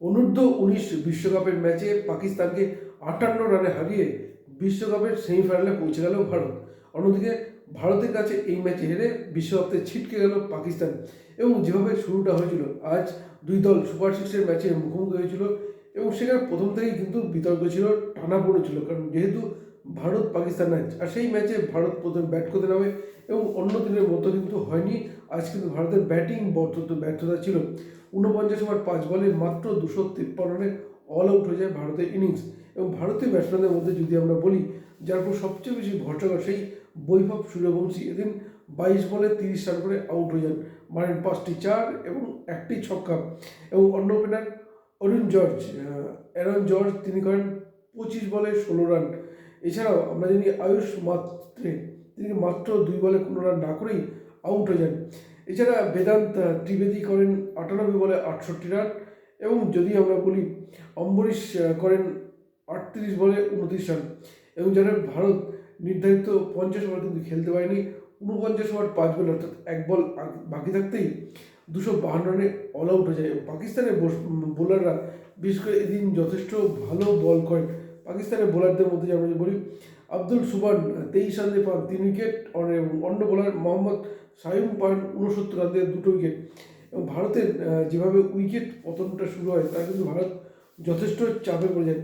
অনূর্ধ্ব উনিশ বিশ্বকাপের ম্যাচে পাকিস্তানকে আটান্ন রানে হারিয়ে বিশ্বকাপের সেমিফাইনালে পৌঁছে গেল ভারত। অন্যদিকে ভারতের কাছে এই ম্যাচে হেরে বিশ্বকাপে ছিটকে গেল পাকিস্তান এবং যেভাবে শুরুটা হয়েছিল, আজ দুই দল সুপার সিক্সের ম্যাচে মুখোমুখি হয়েছিল এবং সেখানে প্রথম থেকেই কিন্তু বিতর্ক ছিল টানাপড়ে ছিল। কারণ যেহেতু ভারত পাকিস্তান ম্যাচ। আর সেই ম্যাচে ভারত প্রথমে ব্যাট করতে নামে এবং অন্য দিনের মতো কিন্তু হয়নি। আজ কিন্তু ভারতের ব্যাটিং ব্যর্থতা ব্যর্থতা ছিল। ঊনপঞ্চাশ ওভার পাঁচ বলে মাত্র দুশো তিপ্পান্ন রানে অল আউট হয়ে যায় ভারতের ইনিংস এবং ভারতীয় ব্যাটসম্যানদের মধ্যে যদি আমরা বলি, যার উপর সবচেয়ে বেশি ভরসা করে সেই বৈভব সূর্যবংশী এদিন বাইশ বলে তিরিশ রান করে আউট হয়ে যান। মারেন পাঁচটি চার এবং একটি ছক্কা। এবং অন্য opener Arun George Aaron George তিনি করেন পঁচিশ বলে ষোলো রান এছাড়াও আমরা জানি আয়ুষ মাত্রে, তিনি মাত্র দুই বলে কোনো রান না করেই আউট হয়ে যান। এছাড়া বেদান্ত ত্রিবেদী করেন আটানব্বই বলে আটষট্টি রান এবং যদি আমরা বলি অম্বরীশ করেন আটত্রিশ বলে উনত্রিশ রান। এবং যারা ভারত নির্ধারিত পঞ্চাশ ওভার কিন্তু খেলতে পারেনি, উনপঞ্চাশ ওভার পাঁচ বল অর্থাৎ এক বল বাকি থাকতেই দুশো বাহান্ন রানে অল আউট হয়ে যায়। পাকিস্তানের বোলাররা বিশেষ করে এদিন যথেষ্ট ভালো বল করেন। পাকিস্তানের বোলারদের মধ্যে যেমন বলি আব্দুল সুবান তেইশ রান পান তিন উইকেট অন্য বোলার মোহাম্মদ সাইম পান, উনসত্তর রান দুটো উইকেট। এবং ভারতের যেভাবে উইকেট পতনটা শুরু হয়, তা কিন্তু ভারত যথেষ্ট চাপে পড়ে যায়।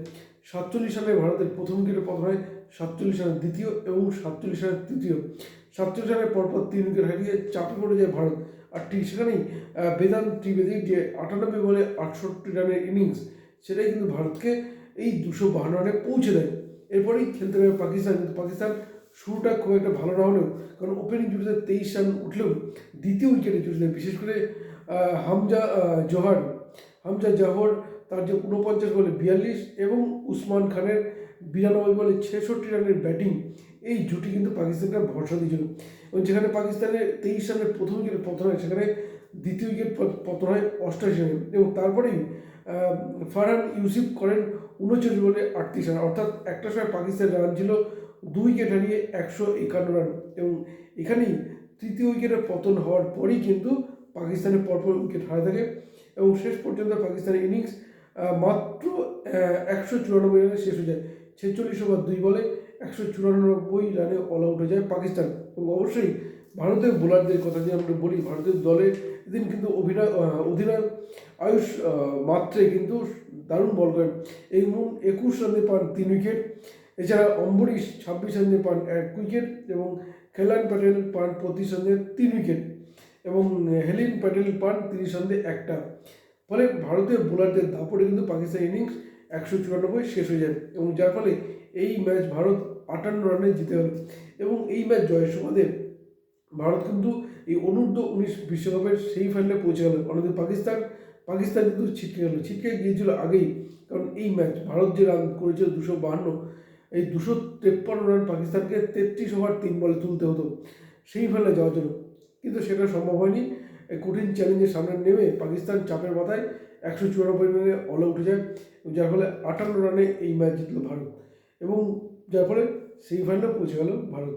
সাতচল্লিশ রানে ভারতের প্রথম উইকেটের পতন হয়, সাতচল্লিশ রানের দ্বিতীয় এবং সাতচল্লিশ রানের তৃতীয়। সাতচল্লিশ রানের পরপর তিন উইকেট হারিয়ে চাপে পড়ে যায় ভারত। আর ঠিক সেখানেই বেদান্ত ত্রিবেদী যে আটানব্বই বলে আটষট্টি রানের ইনিংস, সেটাই কিন্তু ভারতকে এই দুশো বাহান্ন রানে পৌঁছে দেয়। এরপরেই খেলতে হবে পাকিস্তান কিন্তু পাকিস্তান শুরুটা খুব একটা ভালো না হলেও, কারণ ওপেনিং জুটিতে তেইশ রান উঠলেও দ্বিতীয় উইকেটে জুটিতে বিশেষ করে হামজা জোহার। হামজা জাহর তার যে উনপঞ্চাশ বলে বিয়াল্লিশ এবং উসমান খানের বিরানব্বই বলে ছেষট্টি রানের ব্যাটিং এই জুটি কিন্তু পাকিস্তানকে ভরসা দিয়েছিল। এবং যেখানে পাকিস্তানের তেইশ রানের প্রথম উইকেট পতন হয়, সেখানে দ্বিতীয় উইকেট পতন হয় অষ্টাশি রানে। এবং তারপরেই ফারহান ইউসুফ করেন উনচল্লিশ বলে আটত্রিশ রান। অর্থাৎ একটা সময় পাকিস্তানের রান ছিল দুই উইকেট হারিয়ে একশো একান্ন রান। এবং এখানেই তৃতীয় উইকেটের পতন হওয়ার পরই কিন্তু পাকিস্তানের পরপর উইকেট হারা থাকে। এবং শেষ পর্যন্ত পাকিস্তানের ইনিংস মাত্র একশো চুরানব্বই রানে শেষ হয়ে যায়। ছেচল্লিশ ওভার দুই বলে একশো চুরানব্বই রানে অল আউট হয়ে যায় পাকিস্তান। এবং অবশ্যই ভারতের বোলারদের কথা যদি আমরা বলি, ভারতের দলে এদিন কিন্তু অভিনয় অধিনায়ক আয়ুষ মাত্রে কিন্তু দারুণ বল করেন। এই একুশ রানে পান তিন উইকেট। এছাড়া অম্বরীশ ছাব্বিশ রানে পান এক উইকেট এবং খেলান প্যাটেল পান পঁচিশ রানে তিন উইকেট এবং হেলিন প্যাটেল পান তিরিশ রানে একটা। ফলে ভারতীয় বোলারদের দাপটে কিন্তু পাকিস্তান ইনিংস একশো চুরানব্বই শেষ হয়ে যায় এবং যার ফলে এই ম্যাচ ভারত আটান্ন রানে জিতে গেল এবং এই ম্যাচ জয়ের সুবাদে ভারত কিন্তু এই অনূর্ধ্ব উনিশ বিশ্বকাপের সেই ফাইনালে পৌঁছে গেল। অন্যদিকে পাকিস্তান পাকিস্তান কিন্তু ছিটকে গেল। ছিটকে গিয়েছিল আগেই, কারণ এই ম্যাচ ভারত যে রান করেছিল দুশো বাহান্ন, এই দুশো তেপ্পান্ন রান পাকিস্তানকে তেত্রিশ ওভার তিন বলে তুলতে হতো সেই ফাইনালে যাওয়ার জন্য। কিন্তু সেটা সম্ভব হয়নি। কঠিন চ্যালেঞ্জের সামনে নেমে পাকিস্তান চাপের মাথায় একশো চুরানব্বই রানে অল হয়ে যায় যার ফলে আটান্ন রানে এই ম্যাচ জিতল ভারত। এবং যার ফলে সেই ফাইনালে পৌঁছে গেল ভারত।